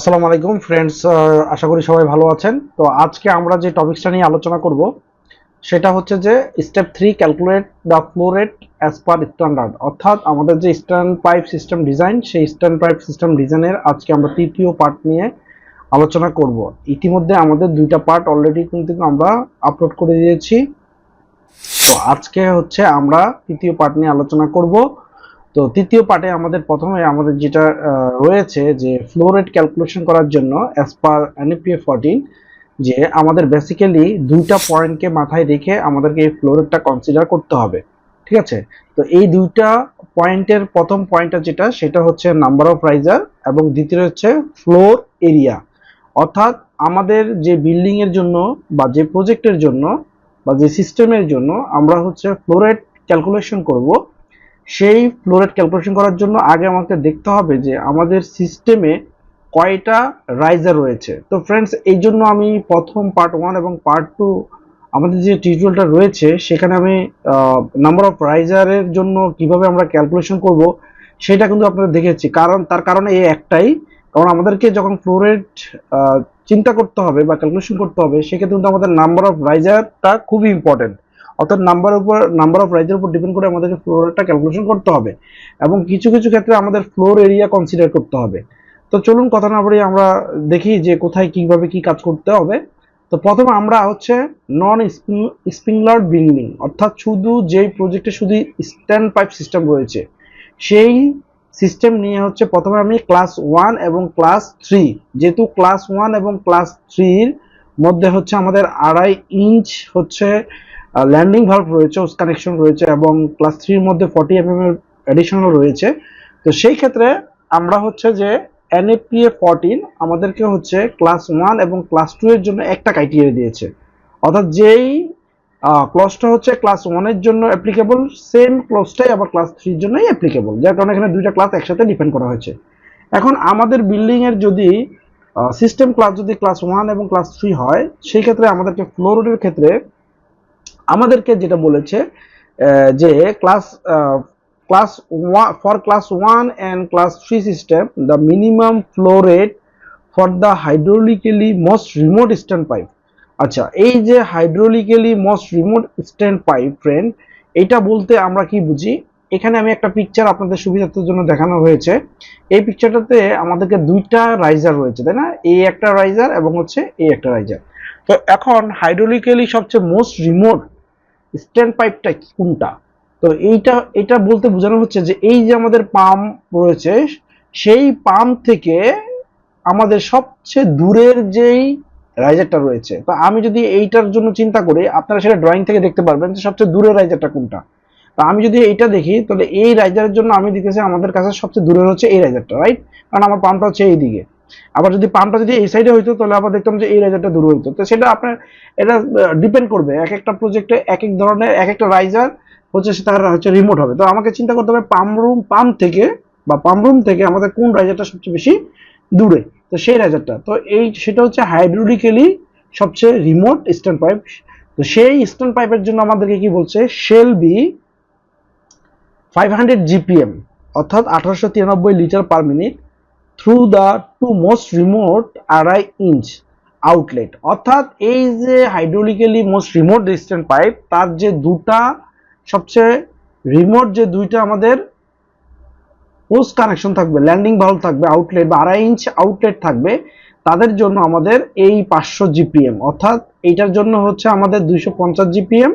আসসালামু আলাইকুম ফ্রেন্ডস আশা করি সবাই ভালো আছেন। তো আজকে আমরা যে টপিকসটা নিয়ে আলোচনা করব, সেটা হচ্ছে যে step three calculate the flow rate as per standard অর্থাৎ আমাদের যে স্ট্যান্ড পাইপ সিস্টেম ডিজাইন সেই স্ট্যান্ড পাইপ সিস্টেম ডিজাইনের আজকে আমরা তৃতীয় পার্ট নিয়ে আলোচনা করব। ইতিমধ্যে আমাদের দুইটা পার্ট অলরেডি কিন্তু আমরা আপলোড করে দিয়েছি। তো আজকে হচ্ছে আমরা তৃতীয় পার্ট নিয়ে আলোচনা করব। তো তৃতীয় পার্টে আমাদের প্রথমে আমাদের যেটা রয়েছে যে ফ্লো রেট ক্যালকুলেশন করার জন্য অ্যাজ পার এনএপিএ ফোরটিন যে আমাদের বেসিক্যালি দুইটা পয়েন্টকে মাথায় রেখে আমাদেরকে এই ফ্লো রেটটা কনসিডার করতে হবে, ঠিক আছে? তো এই দুইটা পয়েন্টের প্রথম পয়েন্টটা যেটা, সেটা হচ্ছে নাম্বার অফ রাইজার এবং দ্বিতীয় হচ্ছে ফ্লোর এরিয়া অর্থাৎ আমাদের যে বিল্ডিং এর জন্য বা যে প্রজেক্টের জন্য বা যে সিস্টেমের জন্য আমরা হচ্ছে ফ্লো রেট ক্যালকুলেশন করব সেই ফ্লো রেট ক্যালকুলেশন করার জন্য আগে আমাকে দেখতে হবে যে আমাদের সিস্টেমে কয়টা রাইজার রয়েছে। তো ফ্রেন্ডস এই জন্য আমি প্রথম পার্ট ওয়ান এবং পার্ট টু আমাদের যে টিউটোরিয়ালটা রয়েছে, সেখানে আমি নাম্বার অফ রাইজারের জন্য কীভাবে আমরা ক্যালকুলেশন করব, সেটা কিন্তু আপনারা দেখেছি। কারণ, তার কারণে এই একটাই। কারণ আমাদেরকে যখন ফ্লো রেট চিন্তা করতে হবে বা ক্যালকুলেশন করতে হবে, সেক্ষেত্রে কিন্তু আমাদের নাম্বার অফ রাইজারটা খুবই ইম্পর্টেন্ট অর্থাৎ নাম্বার উপর নাম্বার অফ রাইজের উপর ডিপেন্ড করে আমাদেরকে ফ্লোর রেটটা ক্যালকুলেশন করতে হবে এবং কিছু কিছু ক্ষেত্রে আমাদের ফ্লোর এরিয়া কনসিডার করতে হবে। তো চলুন কথা না বলে আমরা দেখি যে কোথায় কীভাবে কি কাজ করতে হবে। তো প্রথমে আমরা হচ্ছে নন স্প্রিংলার বিল্ডিং অর্থাৎ শুধু যেই প্রজেক্টে শুধু স্ট্যান্ড পাইপ সিস্টেম রয়েছে, সেই সিস্টেম নিয়ে হচ্ছে প্রথমে আমি ক্লাস ওয়ান এবং ক্লাস থ্রি যেহেতু ক্লাস ওয়ান এবং ক্লাস থ্রির মধ্যে হচ্ছে আমাদের আড়াই ইঞ্চ হচ্ছে ল্যান্ডিং ভাল্ভ রয়েছে ওস কানেকশন রয়েছে এবং ক্লাস থ্রির মধ্যে ফর্টি এম এর অ্যাডিশনাল রয়েছে। তো সেই ক্ষেত্রে আমরা হচ্ছে যে এনএপিএ ফোরটিন আমাদেরকে হচ্ছে ক্লাস ওয়ান এবং ক্লাস টু এর জন্য একটা ক্রাইটেরিয়া দিয়েছে। অর্থাৎ যেই ক্লসটা হচ্ছে ক্লাস ওয়ানের জন্য অ্যাপ্লিকেবল সেম ক্লসটাই আবার ক্লাস থ্রির জন্যই অ্যাপ্লিকেবল যার কারণে এখানে দুইটা ক্লাস একসাথে ডিপেন্ড করা হয়েছে। এখন আমাদের বিল্ডিংয়ের যদি সিস্টেম ক্লাস যদি ক্লাস ওয়ান এবং ক্লাস থ্রি হয়, সেই ক্ষেত্রে আমাদেরকে ফ্লোরের ক্ষেত্রে আমাদেরকে যেটা বলেছে যে class class for class one and class three system the minimum flow rate for the hydraulically most remote stand pipe আচ্ছা এই যে hydraulically most remote stand pipe friend এটা বলতে আমরা কি বুঝি? এখানে আমি একটা পিকচার আপনাদের সুবিধার্থের জন্য দেখানো হয়েছে। এই পিকচারটাতে আমাদেরকে দুইটা রাইজার রয়েছে, তাই না? এই একটা রাইজার এবং হচ্ছে এই একটা রাইজার তো এখন হাইড্রোলিক্যালি সবচেয়ে মোস্ট রিমোট স্ট্যান্ড পাইপটা কোনটা? তো এইটা, এটা বলতে বোঝানো হচ্ছে যে এই যে আমাদের পাম্প রয়েছে, সেই পাম্প থেকে আমাদের সবচেয়ে দূরের যেই রাইজারটা রয়েছে, তো আমি যদি এইটার জন্য চিন্তা করি, আপনারা সেটা ড্রয়িং থেকে দেখতে পারবেন যে সবচেয়ে দূরের রাইজারটা কোনটা। তো আমি যদি এইটা দেখি, তাহলে এই রাইজারের জন্য আমি দেখতেছি আমাদের কাছে সবচেয়ে দূরের হচ্ছে এই রাইজারটা রাইট কারণ আমার পাম্পটা হচ্ছে এই দিকে আবার যদি পাম্পটা যদি এই সাইডে হইতো, তাহলে আবার দেখতাম যে এই রাইজারটা দূরে হইতো। তো সেটা আপনার, এটা ডিপেন্ড করবে। এক একটা প্রজেক্টে এক এক ধরনের, এক একটা রাইজার হচ্ছে তার, হচ্ছে রিমোট হবে। তো আমাকে চিন্তা করতে হবে পাম্প রুম পাম্প থেকে, বা পাম্প রুম থেকে আমাদের কোন রাইজারটা সবচেয়ে বেশি দূরে? তো সেই রাইজারটা তো এই, সেটা হচ্ছে হাইড্রোলিক্যালি সবচেয়ে রিমোট স্ট্যান্ড পাইপ তো সেই স্ট্যান্ড পাইপের জন্য আমাদেরকে কি বলছে? Shall be five hundred GPM অর্থাৎ আঠারোশো তিরানব্বই litre per minute through the two most remote আড়াই ইঞ্চ আউটলেট অর্থাৎ এই যে hydraulically most remote distant pipe তার যে দুটা, সবচেয়ে রিমোট যে দুইটা আমাদের পোস্ট কানেকশন থাকবে ল্যান্ডিং ভাল্ভ থাকবে আউটলেট বা আড়াই ইঞ্চ আউটলেট থাকবে, তাদের জন্য আমাদের এই পাঁচশো জিপিএম। অর্থাৎ এইটার জন্য হচ্ছে আমাদের দুইশো পঞ্চাশ জিপিএম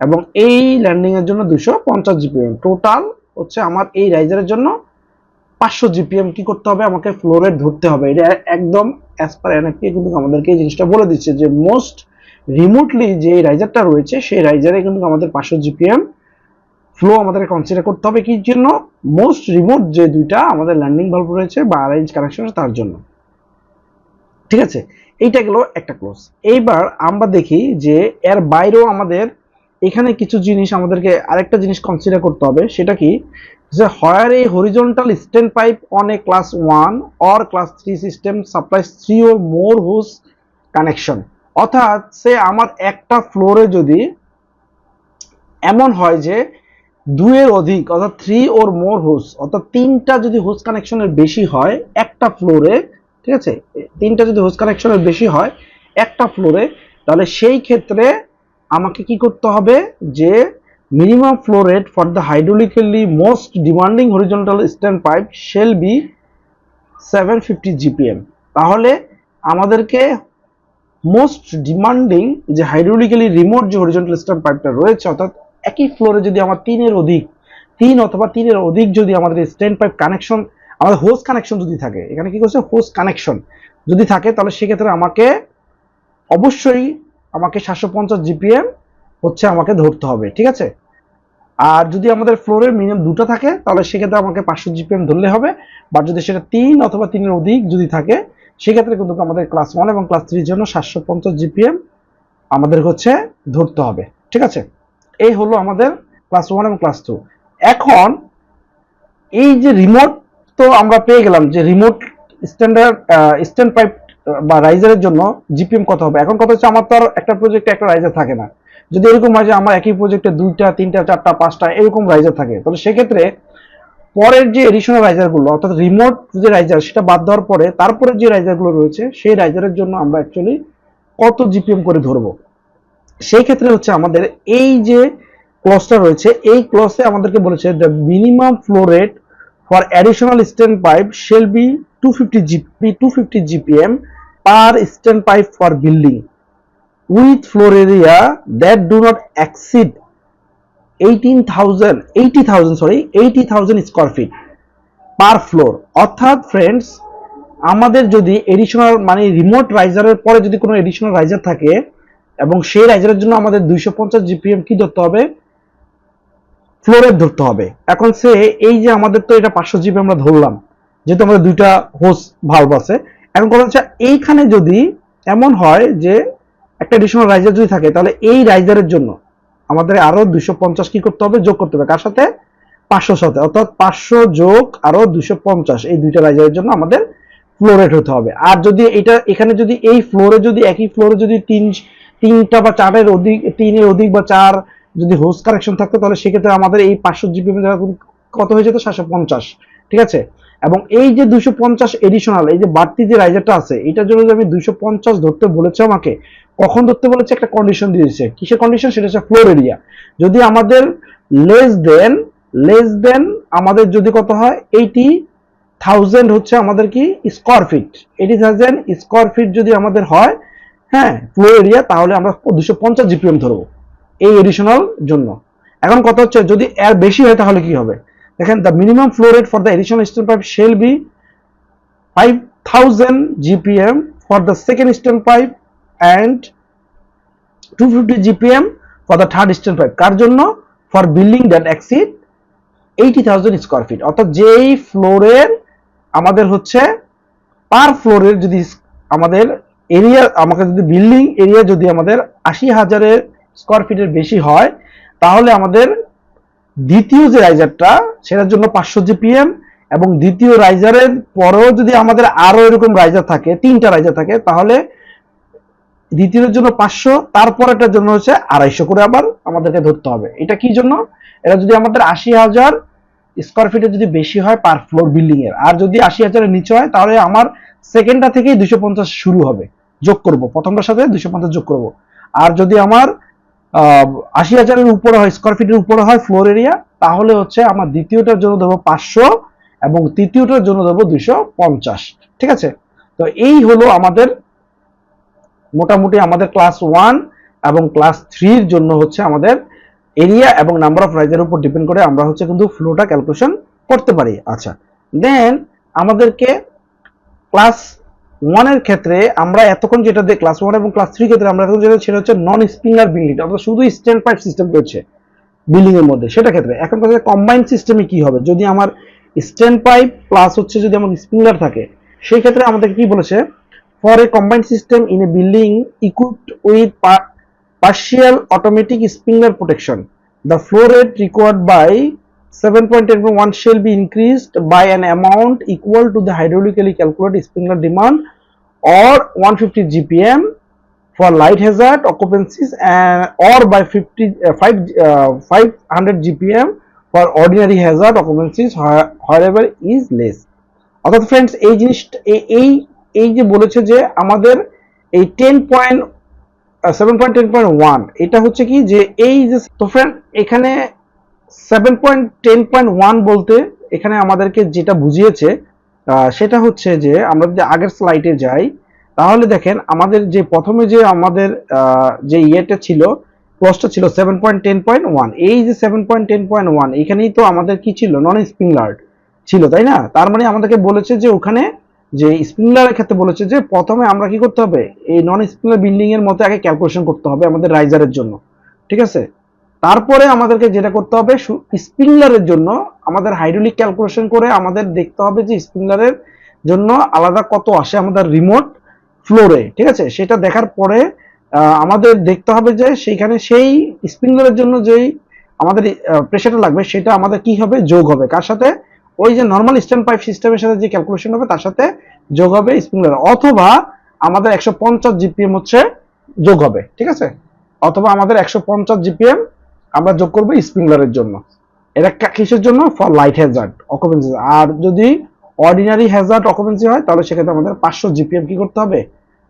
এবং এই ল্যান্ডিংয়ের জন্য দুইশো পঞ্চাশ জিপিএম। টোটাল হচ্ছে আমার এই রাইজারের জন্য পাঁচশো জিপিএম কি করতে হবে? আমাকে ফ্লোরেট ধরতে হবে। এটা একদম অ্যাজ পার এনএফপি কিন্তু আমাদেরকে এই জিনিসটা বলে দিচ্ছে যে মোস্ট রিমোটলি যে রাইজারটা রয়েছে, সেই রাইজারে কিন্তু আমাদের পাঁচশো জিপিএম ফ্লো আমাদের কনসিডার করতে হবে। কি জন্য? মোস্ট রিমোট যে দুইটা আমাদের ল্যান্ডিং ভাল্ভ রয়েছে বা আরেঞ্জ কানেকশন তার জন্য। ঠিক আছে? এইটা গেল একটা ক্লোজ এইবার আমরা দেখি যে এর বাইরেও আমাদের এখানে কিছু জিনিস আমাদেরকে আরেকটা জিনিস কনসিডার করতে হবে, সেটা কি? যে হয়ার এই horizontal stand pipe on a class one or class three system supplies three or more hose connection অর্থাৎ সে আমার একটা ফ্লোরে যদি এমন হয় যে দুইয়ের অধিক, অর্থাৎ থ্রি ওর মোর হোস অর্থাৎ তিনটা যদি হোস কানেকশনের বেশি হয় একটা ফ্লোরে ঠিক আছে? তিনটা যদি হোস কানেকশনের বেশি হয় একটা ফ্লোরে তাহলে সেই ক্ষেত্রে আমাকে কি করতে হবে যে minimum flow rate for the hydraulically most demanding horizontal stand pipe shall be seven fifty GPM. তাহলে আমাদেরকে মোস্ট ডিমান্ডিং যে হাইড্রোলিক্যালি রিমোট যে হরিজন্টাল স্ট্যান্ড পাইপটা রয়েছে, অর্থাৎ একই ফ্লোরে যদি আমার তিনের অধিক, তিন অথবা তিনের অধিক যদি আমাদের স্ট্যান্ড পাইপ কানেকশন আমাদের হোস কানেকশন যদি থাকে, এখানে কি করছে? হোস কানেকশন যদি থাকে, তাহলে সেক্ষেত্রে আমাকে অবশ্যই আমাকে সাতশো পঞ্চাশ জিপিএম হচ্ছে আমাকে ধরতে হবে, ঠিক আছে? আর যদি আমাদের ফ্লোরের মিনিমাম দুটো থাকে, তাহলে সেক্ষেত্রে আমাকে পাঁচশো জিপিএম ধরলে হবে। বা যদি সেটা তিন অথবা তিনের অধিক যদি থাকে, সেক্ষেত্রে কিন্তু আমাদের ক্লাস ওয়ান এবং ক্লাস থ্রির জন্য সাতশো পঞ্চাশ জিপিএম আমাদের হচ্ছে ধরতে হবে, ঠিক আছে? এই হলো আমাদের ক্লাস ওয়ান এবং ক্লাস টু। এখন এই যে রিমোট তো আমরা পেয়ে গেলাম, যে রিমোট স্ট্যান্ডার্ড স্ট্যান্ড পাইপ বা রাইজারের জন্য জিপিএম কত হবে? এখন কথা হচ্ছে আমার তো আর একটা প্রজেক্টে একটা রাইজার থাকে না। যদি এরকম হয় যে আমার একই প্রজেক্টে দুইটা, তিনটা, চারটা, পাঁচটা এরকম রাইজার থাকে, তাহলে সেক্ষেত্রে পরের যে এডিশনাল রাইজারগুলো অর্থাৎ রিমোট যে রাইজার সেটা বাদ দেওয়ার পরে তারপরে যে রাইজারগুলো রয়েছে, সেই রাইজারের জন্য আমরা অ্যাকচুয়ালি কত জিপিএম করে ধরবো? সেই ক্ষেত্রে হচ্ছে আমাদের এই যে ক্লসটা রয়েছে, এই ক্লসে আমাদেরকে বলেছে the minimum flow rate for additional stand pipe shall be two fifty GP two fifty GPM per stand pipe for building with floor area that do not exceed eighteen thousand eighty thousand sorry eighty thousand square feet per floor অর্থাৎ friends আমাদের যদি additional মানে remote রাইজারের পরে যদি কোনো additional raiser থাকে, এবং সেই রাইজারের জন্য আমাদের দুইশো পঞ্চাশ জিপিএম কি ধরতে হবে? ফ্লোরের ধরতে হবে। এখন সে, এই যে আমাদের তো এটা পাঁচশো জিপি আমরা ধরলাম, যেহেতু আমাদের দুইটা হোস ভালভ আছে এখন কথা হচ্ছে এইখানে যদি এমন হয় যে একটা এডিশনাল রাইজার যদি থাকে, তাহলে এই রাইজারের জন্য আমাদের আরও দুইশো পঞ্চাশ কি করতে হবে? যোগ করতে হবে। কার সাথে? পাঁচশো সাথে। অর্থাৎ পাঁচশো যোগ আরও দুইশো পঞ্চাশ, এই দুইটা রাইজারের জন্য আমাদের ফ্লোরেট হতে হবে। আর যদি এটা, এখানে যদি এই ফ্লোরে যদি, একই ফ্লোরে যদি তিন, তিনটা বা চারের অধিক, তিনের অধিক বা চার যদি হোস কানেকশন থাকতো, তাহলে সেক্ষেত্রে আমাদের এই পাঁচশো জিবি কত হয়ে যেত? সাতশো পঞ্চাশ। ঠিক আছে? এবং এই যে দুশো পঞ্চাশ এডিশনাল এই যে বাড়তি যে রাইজারটা আছে, এটার জন্য যে আমি দুশো পঞ্চাশ ধরতে বলেছে আমাকে, কখন ধরতে বলেছে একটা কন্ডিশন দিয়েছে। কিসের কন্ডিশন সেটা হচ্ছে ফ্লোর এরিয়া যদি আমাদের লেস দেন লেস দেন আমাদের যদি কত হয়? এইটি থাউজেন্ড হচ্ছে আমাদের কি? Square feet eighty thousand square feet যদি আমাদের হয় হ্যাঁ ফ্লো এরিয়া তাহলে আমরা দুশো পঞ্চাশ জিপিএম ধরবো। এই এডিশনাল জন্য। এখন কথা হচ্ছে, যদি এর বেশি হয় তাহলে কি হবে? দেখেন the minimum flow rate for the additional stand pipe shall be five thousand GPM for the second stand pipe and two fifty GPM for the third stand pipe কার জন্য? For building that exceed eighty thousand square feet অর্থাৎ যেই ফ্লোরের আমাদের হচ্ছে পার ফ্লোরের যদি আমাদের area আমাকে যদি বিল্ডিং এরিয়া যদি আমাদের আশি হাজারের স্কোয়ার ফিটের বেশি হয়, তাহলে আমাদের দ্বিতীয় যে রাইজারটা সেটার জন্য পাঁচশো জিপিএম এবং দ্বিতীয় রাইজারের পরেও যদি আমাদের আরও এরকম রাইজার থাকে, তিনটা রাইজার থাকে, তাহলে দ্বিতীয়ের জন্য পাঁচশো তারপরেটার জন্য হচ্ছে আড়াইশো করে আবার আমাদেরকে ধরতে হবে। এটা কি জন্য? এটা যদি আমাদের আশি হাজার স্কোয়ার ফিটের যদি বেশি হয় পার ফ্লোর বিল্ডিং এর, আর যদি আশি হাজারের নিচে হয়, তাহলে আমার সেকেন্ডটা থেকেই দুশো পঞ্চাশ শুরু হবে, যোগ করব। প্রথমটার সাথে দুশো পঞ্চাশ যোগ করব। আর যদি আমার আশি হাজারের উপরে হয় স্কোয়ার ফিটের উপরে হয় ফ্লোর এরিয়া তাহলে হচ্ছে আমার দ্বিতীয়টার জন্য দেবো পাঁচশো এবং তৃতীয়টার জন্য দেবো দুইশো পঞ্চাশ। ঠিক আছে? তো এই হলো আমাদের মোটামুটি আমাদের ক্লাস ওয়ান এবং ক্লাস থ্রির জন্য হচ্ছে আমাদের এরিয়া এবং নাম্বার অফ রাইজের উপর ডিপেন্ড করে আমরা হচ্ছে কিন্তু ফ্লোটা ক্যালকুলেশন করতে পারি। আচ্ছা দেন আমাদেরকে ক্লাস ওয়ানের ক্ষেত্রে আমরা এতক্ষণ যেটা দেখ ক্লাস ওয়ান এবং ক্লাস থ্রি ক্ষেত্রে আমরা এতক্ষণ যেটা সেটা হচ্ছে নন স্প্রিংলার বিল্ডিং অর্থাৎ শুধু স্ট্যান্ড পাইপ সিস্টেম রয়েছে বিল্ডিং এর মধ্যে। সেটা ক্ষেত্রে এখন কথা কম্বাইন্ড সিস্টেমে কি হবে? যদি আমার স্ট্যান্ড পাইপ প্লাস হচ্ছে যদি আমার স্প্রিংলার থাকে, সেই ক্ষেত্রে আমাদেরকে কি বলেছে? For a combined system in a building equipped with partial automatic sprinkler protection the flow rate required by 7.10.1 shall be increased by an amount equal to the hydraulically calculated sprinkler demand or 150 GPM for light hazard occupancies and or by 50 uh, 5 uh, 500 GPM for ordinary hazard occupancies however is less other friends অর্থাৎ a a a j এই যে বলেছে যে আমাদের এই 7.10.1 এটা হচ্ছে কি যে এই যে তো ফ্রেন্ড এখানে seven point ten point one বলতে এখানে আমাদেরকে যেটা বুঝিয়েছে সেটা হচ্ছে যে আমরা যদি আগের স্লাইডে যাই, তাহলে দেখেন আমাদের যে প্রথমে যে আমাদের যে ইয়েটা ছিল ক্লসটা ছিল seven point ten point one এই যে seven point ten point one এখানেই তো আমাদের কি ছিল? নন স্প্রিংলার ছিল, তাই না? তার মানে আমাদেরকে বলেছে যে ওখানে যে স্প্রিংলারের ক্ষেত্রে বলেছে যে প্রথমে আমরা কি করতে হবে? এই নন স্প্রিংলার বিল্ডিং এর মতো আগে ক্যালকুলেশন করতে হবে আমাদের রাইজারের জন্য। ঠিক আছে? তারপরে আমাদেরকে যেটা করতে হবে স্প্রিংলারের জন্য আমাদের হাইড্রোলিক ক্যালকুলেশন করে আমাদের দেখতে হবে যে স্প্রিংলারের জন্য আলাদা কত আসে আমাদের রিমোট ফ্লোরে ঠিক আছে? সেটা দেখার পরে আমাদের দেখতে হবে যে সেইখানে সেই স্প্রিংলারের জন্য যেই আমাদের প্রেশারটা লাগবে সেটা আমাদের কি হবে? যোগ হবে। কার সাথে? ওই যে নর্মাল স্ট্যান্ড পাইপ সিস্টেমের সাথে যে ক্যালকুলেশন হবে, তার সাথে যোগ হবে স্প্রিংলার অথবা আমাদের একশো পঞ্চাশ জিপিএম হচ্ছে যোগ হবে, ঠিক আছে? অথবা আমাদের একশো পঞ্চাশ জিপিএম আমরা যোগ করব স্প্রিংলারের জন্য। এটা কিসের জন্য? ফর লাইট হ্যাজার্ড অকুপেন্সি আর যদি অর্ডিনারি হ্যাজার্ড অকুপেন্সি হয়, তাহলে সেক্ষেত্রে আমাদের পাঁচশো জিপিএম কি করতে হবে?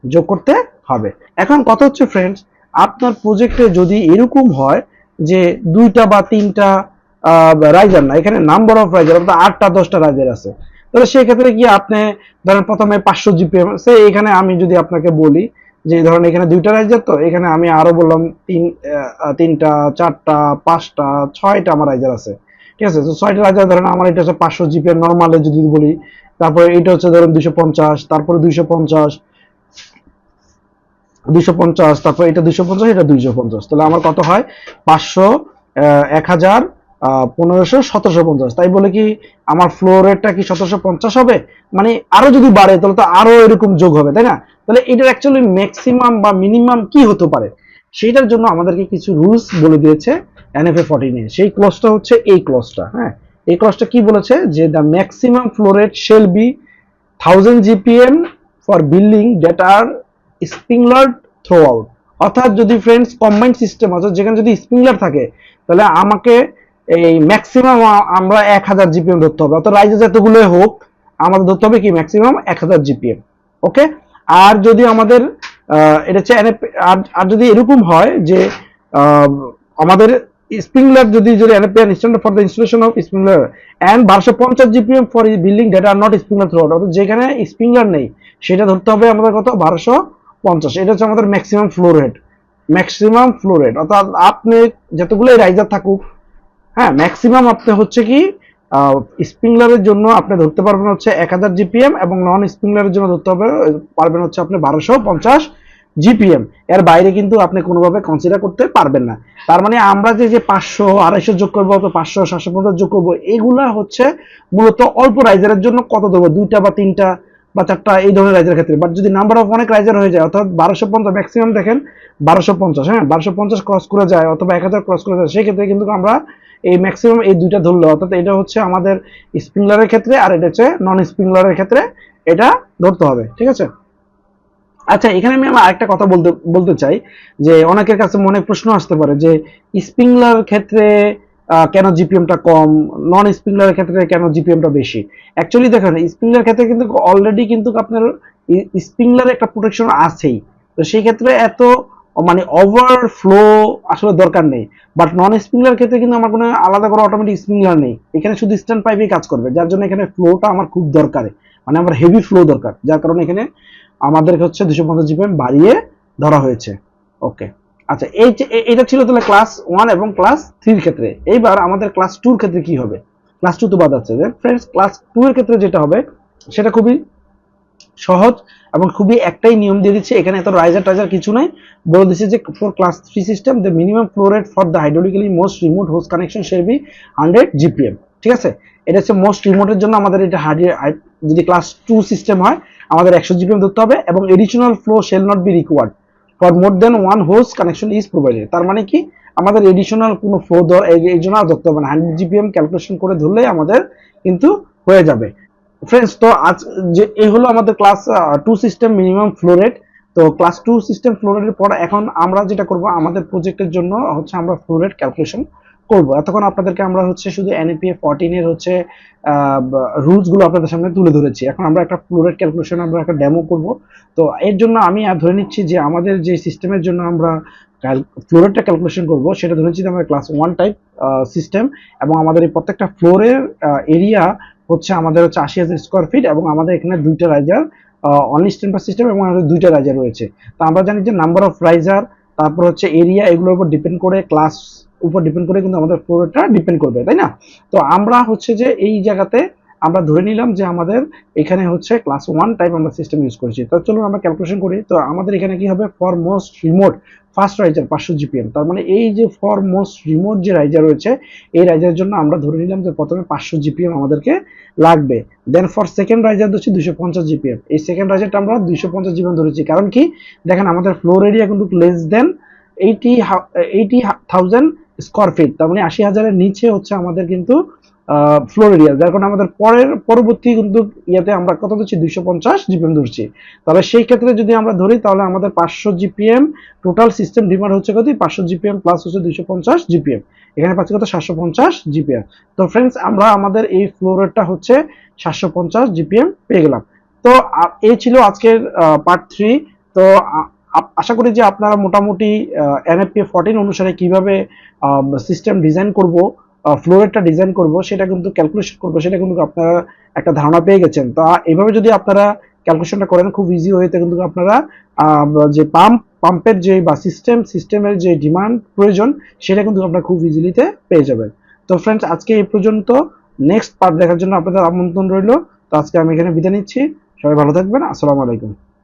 যোগ করতে হবে। এখন কথা হচ্ছে ফ্রেন্ডস আপনার প্রজেক্টে যদি এরকম হয় যে দুইটা বা তিনটা রাইজার না, এখানে নাম্বার অফ রাইজার অর্থাৎ আটটা, দশটা রাইজার আছে। তাহলে সেক্ষেত্রে কি আপনি, ধরেন প্রথমে পাঁচশো জিপিএম সে এখানে আমি যদি আপনাকে বলি যে ধরেন এখানে দুইটা রাইজার তো, এখানে আমি আরও বললাম তিন তিনটা, চারটা, পাঁচটা, ছয়টা আমার রাইজার আছে। ঠিক আছে? তো ছয়টা রাইজার ধরেন আমার এটা হচ্ছে পাঁচশো জিপিএম নর্মালে যদি বলি, তারপরে এটা হচ্ছে ধরেন দুইশো পঞ্চাশ, তারপরে দুইশো পঞ্চাশ দুইশো পঞ্চাশ, তারপর এটা দুইশো পঞ্চাশ, এটা দুইশো পঞ্চাশ। তাহলে আমার কত হয়? পাঁচশো এক হাজার পনেরোশো, সতেরোশো পঞ্চাশ। তাই বলে কি আমার ফ্লো রেটটা কি সতেরোশো পঞ্চাশ হবে? মানে আরও যদি বাড়ে, তাহলে তো আরও এরকম যোগ হবে, তাই না? তাহলে এটার অ্যাকচুয়ালি ম্যাক্সিমাম বা মিনিমাম কি হতে পারে? সেইটার জন্য আমাদেরকে কিছু রুলস বলে দিয়েছে এনএফএ ফর্টিনে সেই ক্লসটা হচ্ছে এই ক্লসটা হ্যাঁ? এই ক্লসটা কি বলেছে? যে the maximum flow rate shall be thousand GPM for building that are sprinkler throughout অর্থাৎ যদি ফ্রেন্ডস কম্বাইন্ড সিস্টেম আছে, যেখানে যদি স্প্রিংলার থাকে, তাহলে আমাকে এই ম্যাক্সিমাম আমরা এক হাজার জিপিএম ধরতে হবে। অর্থাৎ রাইজে যতগুলো হোক, আমাদের ধরতে হবে কি ম্যাক্সিমাম এক হাজার জিপিএম ওকে আর যদি আমাদের এটা হচ্ছে আর যদি এরকম হয় যে আমাদের স্প্রিংলার যদি যদি NAPR standard for the installation of sprinkler and বারোশো পঞ্চাশ GPM for building that are not sprinkler through অর্থাৎ যেখানে স্প্রিংলার নেই, সেটা ধরতে হবে আমাদের কত? বারোশো পঞ্চাশ। এটা হচ্ছে আমাদের maximum flow rate maximum flow rate অর্থাৎ আপনি যতগুলো রাইজার থাকুক হ্যাঁ ম্যাক্সিমাম আপনি হচ্ছে কি স্প্রিংলারের জন্য আপনি ধরতে পারবেন হচ্ছে এক হাজার জিপিএম এবং নন স্প্রিংলারের জন্য ধরতে হবে, পারবেন হচ্ছে আপনি বারোশো পঞ্চাশ জিপিএম এর বাইরে কিন্তু আপনি কোনোভাবে কনসিডার করতে পারবেন না। তার মানে আমরা যে যে পাঁচশো, আড়াইশো যোগ করব অথবা পাঁচশো, সাতশো পঞ্চাশ যোগ করব, এগুলা হচ্ছে মূলত অল্প রাইজারের জন্য কত দেবো দুইটা বা তিনটা বা চারটা, এই ধরনের রাইজারের ক্ষেত্রে। বাট যদি নাম্বার অফ অনেক রাইজার হয়ে যায়, অর্থাৎ বারোশো পঞ্চাশ ম্যাক্সিমাম দেখেন, বারোশো পঞ্চাশ হ্যাঁ বারোশো পঞ্চাশ ক্রস করে যায় অথবা এক হাজার ক্রস করে যায়, সেক্ষেত্রে কিন্তু আমরা এই ম্যাক্সিমাম এই দুইটা ধরলো। অর্থাৎ এটা হচ্ছে আমাদের স্প্রিংলারের ক্ষেত্রে আর এটা হচ্ছে নন স্প্রিংলারের ক্ষেত্রে এটা ধরতে হবে, ঠিক আছে? আচ্ছা এখানে আমি আমার আরেকটা কথা বলতে বলতে চাই যে অনেকের কাছে মনে প্রশ্ন আসতে পারে যে স্প্রিংলার ক্ষেত্রে কেন জিপিএমটা কম? নন স্প্রিংলারের ক্ষেত্রে কেন জিপিএমটা বেশি? অ্যাকচুয়ালি দেখেন স্প্রিংলার ক্ষেত্রে কিন্তু অলরেডি কিন্তু আপনার স্প্রিংলার একটা প্রোটেকশন আছেই। তো সেই ক্ষেত্রে এত মানে ওভারফ্লো আসলে দরকার নেই। বাট নন স্প্রিংলার ক্ষেত্রে কিন্তু আমার কোনো আলাদা করে অটোমেটিক স্প্রিংলার নেই। এখানে শুধু স্ট্যান্ড পাইপই কাজ করবে। যার জন্য এখানে ফ্লোটা আমার খুব দরকার। মানে আমার হেভি ফ্লো দরকার। যার কারণে এখানে আমাদেরকে হচ্ছে দুশো পঞ্চাশ জিপিএম বাড়িয়ে ধরা হয়েছে। ওকে আচ্ছা এই এটা ছিল তাহলে ক্লাস ওয়ান এবং ক্লাস থ্রির ক্ষেত্রে। এইবার আমাদের ক্লাস টুর ক্ষেত্রে কি হবে? ক্লাস টু তো বাদ আছে। যে ফ্রেন্ডস ক্লাস টু এর ক্ষেত্রে যেটা হবে, সেটা খুবই সহজ এবং খুবই একটাই নিয়ম দিয়ে দিচ্ছে। এখানে এত রাইজার টাইজার কিছু নাই। বলে দিচ্ছে যে for class three system the minimum flow rate for the hydraulically most remote hose connection shall be hundred GPM ঠিক আছে? এটা হচ্ছে মোস্ট রিমোটের জন্য আমাদের এটা হার্ড যদি ক্লাস টু সিস্টেম হয়, আমাদের একশো জিপিএম ধরতে হবে এবং additional flow shall not be required for more than one hose connection is provided তার মানে কি? আমাদের এডিশনাল কোনো ফ্লো ধর এই জন্য আর ধরতে হবে না। হান্ড্রেড জিপিএম ক্যালকুলেশন করে ধরলেই আমাদের কিন্তু হয়ে যাবে। ফ্রেন্ডস তো আজ যে এই হলো আমাদের class two system minimum flow rate তো ক্লাস টু সিস্টেম ফ্লো রেটের পর এখন আমরা যেটা করব, আমাদের প্রজেক্টের জন্য হচ্ছে আমরা ফ্লো রেট ক্যালকুলেশন করব। এতক্ষণ আপনাদেরকে আমরা হচ্ছে শুধু এনএপিএ ফোরটিন এর হচ্ছে রুলসগুলো আপনাদের সামনে তুলে ধরেছি। এখন আমরা একটা ফ্লোরেট ক্যালকুলেশন আমরা একটা ডেমো করব। তো এর জন্য আমি ধরে নিচ্ছি যে আমাদের যে সিস্টেমের জন্য আমরা ফ্লোরেটটা ক্যালকুলেশন করব, সেটা ধরে নিচ্ছি আমাদের ক্লাস ওয়ান টাইপ সিস্টেম এবং আমাদের এই প্রত্যেকটা ফ্লোরের এরিয়া হচ্ছে আমাদের হচ্ছে আশি হাজার স্কোয়ার ফিট এবং আমাদের এখানে দুইটা রাইজার অনলি স্ট্যান্ডার্ড সিস্টেম এবং আমাদের দুইটা রাইজার রয়েছে। তো আমরা জানি যে নাম্বার অফ রাইজার তারপর হচ্ছে এরিয়া এগুলোর উপর ডিপেন্ড করে ক্লাস উপর ডিপেন্ড করে কিন্তু আমাদের ফ্লোরটা ডিপেন্ড করবে, তাই না? তো আমরা হচ্ছে যে এই জায়গাতে আমরা ধরে নিলাম যে আমাদের এখানে হচ্ছে ক্লাস ওয়ান টাইপ আমরা সিস্টেম ইউজ করেছি। তো চলুন আমরা ক্যালকুলেশন করি। তো আমাদের এখানে কি হবে? For most remote first riser পাঁচশো জিপিএম তার মানে এই যে ফর মোস্ট রিমোট যে রাইজার রয়েছে, এই রাইজার জন্য আমরা ধরে নিলাম যে প্রথমে পাঁচশো জিপিএম আমাদেরকে লাগবে। দেন ফর সেকেন্ড রাইজার হচ্ছে দুশো পঞ্চাশ জিপিএম এই সেকেন্ড রাইজারটা আমরা দুশো পঞ্চাশ জিপিএম ধরেছি। কারণ কি? দেখেন আমাদের ফ্লোর এরিয়া কিন্তু less than eighty eighty thousand square feet তার মানে আশি হাজারের নিচে হচ্ছে আমাদের কিন্তু ফ্লোর এরিয়া যার কারণে আমাদের পরের, পরবর্তী কিন্তু ইয়াতে আমরা কত ধরছি? দুইশো পঞ্চাশ জিপিএম ধরছি। তাহলে সেই ক্ষেত্রে যদি আমরা ধরি, তাহলে আমাদের পাঁচশো জিপিএম টোটাল সিস্টেম ডিমান্ড হচ্ছে কত? পাঁচশো জিপিএম প্লাস হচ্ছে দুইশো পঞ্চাশ জিপিএম। এখানে পাচ্ছি কত? সাতশো পঞ্চাশ জিপিএম। তো ফ্রেন্ডস আমরা আমাদের এই ফ্লোরেরটা হচ্ছে সাতশো পঞ্চাশ জিপিএম পেয়ে গেলাম। তো এই ছিল আজকের পার্ট থ্রি তো আশা করি যে আপনারা মোটামুটি এনএফপি ফোরটিন অনুসারে কীভাবে সিস্টেম ডিজাইন করব। ফ্লোরেটটা ডিজাইন করব, সেটা কিন্তু ক্যালকুলেশন করব, সেটা কিন্তু আপনারা একটা ধারণা পেয়ে গেছেন। তো এভাবে যদি আপনারা ক্যালকুলেশনটা করেন, খুব ইজি হয়েতে কিন্তু আপনারা যে পাম্প পাম্পের যে বা সিস্টেম সিস্টেমের যে ডিমান্ড প্রয়োজন, সেটা কিন্তু আপনারা খুব ইজিলিতে পেয়ে যাবেন। তো ফ্রেন্ডস আজকে এই পর্যন্ত। নেক্সট পার্ট দেখার জন্য আপনাদের আমন্ত্রণ রইল। তো, আজকে আমি এখানে বিদায় নিচ্ছি। সবাই ভালো থাকবেন। আসসালামু আলাইকুম।